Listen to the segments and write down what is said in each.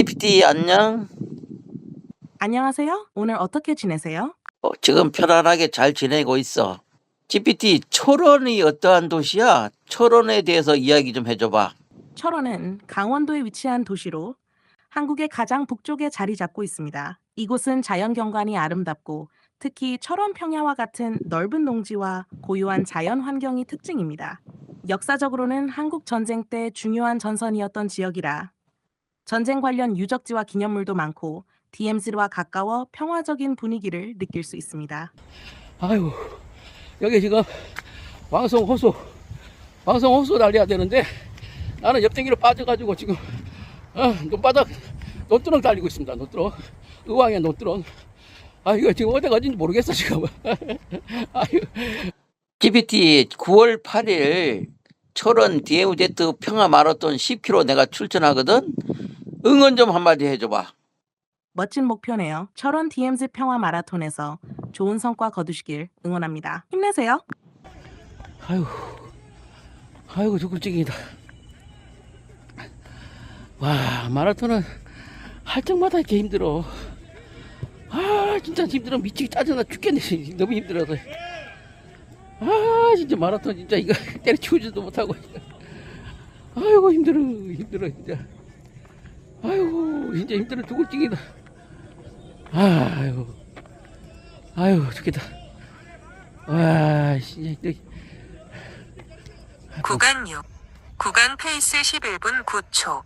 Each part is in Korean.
GPT 안녕. 안녕하세요. 오늘 어떻게 지내세요? 어, 지금 편안하게 잘 지내고 있어. GPT 철원이 어떠한 도시야? 철원에 대해서 이야기 좀 해줘봐. 철원은 강원도에 위치한 도시로 한국의 가장 북쪽에 자리 잡고 있습니다. 이곳은 자연 경관이 아름답고 특히 철원 평야와 같은 넓은 농지와 고요한 자연 환경이 특징입니다. 역사적으로는 한국 전쟁 때 중요한 전선이었던 지역이라 전쟁 관련 유적지와 기념물도 많고 DMZ와 가까워 평화적인 분위기를 느낄 수 있습니다. 아유 여기 지금 방송 호수 방송 호수 달려야 되는데 나는 옆댕기로 빠져가지고 지금 어, 논바닥 논두렁 달리고 있습니다 논두렁 의왕의 논두렁 아 이거 지금 어디 가진지 모르겠어 지금 아유 GPT 9월 8일 철원 DMZ 평화 마라톤 10km 내가 출전하거든. 응원 좀 한마디 해줘봐. 멋진 목표네요. 철원 DMZ 평화 마라톤에서 좋은 성과 거두시길 응원합니다. 힘내세요. 아유 아이고 죽을증이다 와 마라톤은 할 때마다 이렇게 힘들어 아 진짜 힘들어 미치게 짜증나 죽겠네 너무 힘들어서 아 진짜 마라톤 진짜 이거 때려치우지도 못하고 아이고 힘들어 힘들어 진짜 아이고 진짜 힘들어 죽을증이다 아이고 아이고 죽겠다 와 진짜 힘들어 구간 6. 구간 페이스 11분 9초.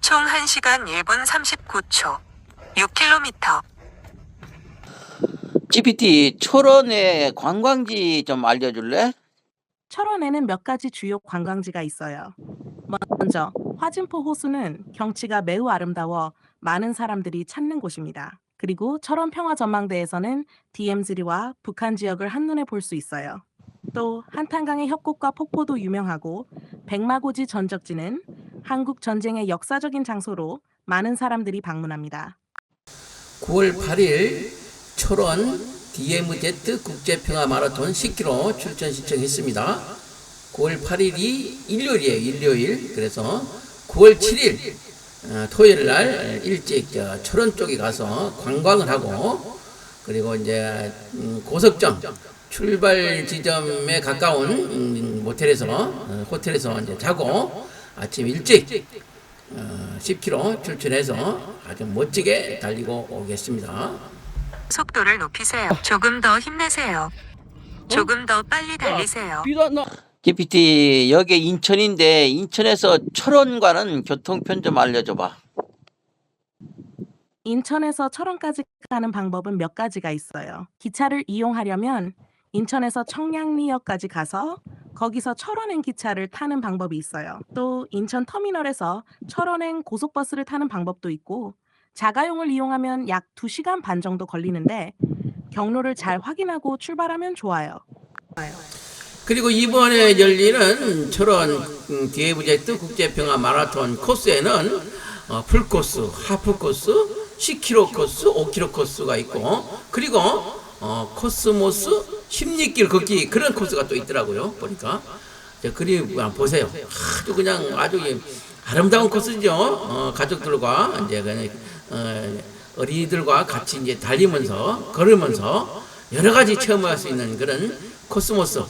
총 1시간 1분 39초. 6km. GPT 철원의 관광지 좀 알려줄래? 철원에는 몇 가지 주요 관광지가 있어요. 먼저 화진포 호수는 경치가 매우 아름다워 많은 사람들이 찾는 곳입니다. 그리고 철원 평화전망대에서는 DMZ리와 북한 지역을 한눈에 볼 수 있어요. 또 한탄강의 협곡과 폭포도 유명하고 백마고지 전적지는 한국 전쟁의 역사적인 장소로 많은 사람들이 방문합니다. 9월 8일 철원 DMZ 국제평화 마라톤 10km 출전 신청했습니다. 9월 8일이 일요일이에요. 일요일. 그래서 9월 7일 어, 토요일 날 일찍 저 철원 쪽에 가서 관광을 하고 그리고 이제 음, 고석점 출발 지점에 가까운 음, 모텔에서 어, 호텔에서 이제 자고 아침 일찍 어, 10km 출전해서 아주 멋지게 달리고 오겠습니다. 속도를 높이세요. 조금 더 힘내세요. 조금 더 빨리 달리세요. 비도 안 나. GPT 여기 인천인데 인천에서 철원과는 교통편 좀 알려줘봐. 인천에서 철원까지 가는 방법은 몇 가지가 있어요. 기차를 이용하려면 인천에서 청량리역까지 가서 거기서 철원행 기차를 타는 방법이 있어요. 또 인천 터미널에서 철원행 고속버스를 타는 방법도 있고 자가용을 이용하면 약 2시간 반 정도 걸리는데 경로를 잘 확인하고 출발하면 좋아요. 그리고 이번에 열리는 철원 음, DMZ 국제평화 마라톤 코스에는 어, 풀코스, 하프코스, 10km 코스, 5km 코스가 있고 그리고 어, 코스모스 십리길 걷기 그런 코스가 또 있더라고요. 보니까 한번 보세요. 아주 그냥 아주 이 아름다운 코스죠. 어, 가족들과 이제 그냥 어, 어린이들과 같이 이제 달리면서 걸으면서 여러 가지 체험할 수 있는 그런 코스모스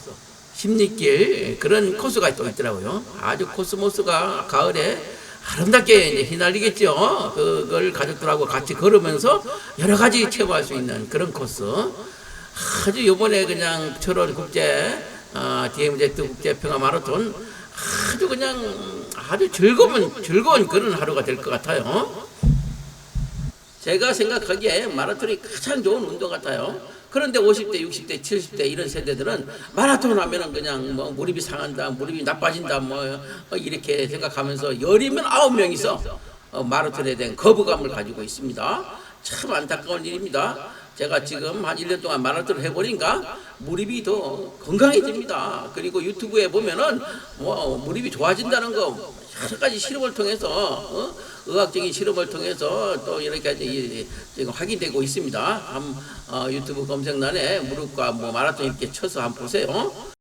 십리길 그런 코스가 또 있더라고요. 아주 코스모스가 가을에 아름답게 이제 휘날리겠죠. 그걸 가족들하고 같이 걸으면서 여러 가지 체험할 수 있는 그런 코스. 아주 요번에 그냥 철원 국제 어, DMZ 국제 평화 마라톤 아주 그냥 아주 즐거운 즐거운 그런 하루가 될 것 같아요. 제가 생각하기에 마라톤이 가장 좋은 운동 같아요. 그런데 50대, 60대, 70대 이런 세대들은 마라톤 하면은 그냥 뭐 무릎이 상한다, 무릎이 나빠진다, 뭐 어, 이렇게 생각하면서 열이면 아홉 명이서 어, 마라톤에 대한 거부감을 가지고 있습니다. 참 안타까운 일입니다. 제가 지금 한 1년 동안 마라톤을 해보니까 무릎이 더 건강해집니다. 그리고 유튜브에 보면은 뭐 무릎이 좋아진다는 거 여러 가지 실험을 통해서 어? 의학적인 실험을 통해서 또 이렇게 이- 지금 확인되고 있습니다. 한 어, 유튜브 검색란에 무릎과 뭐 마라톤 이렇게 쳐서 한번 보세요.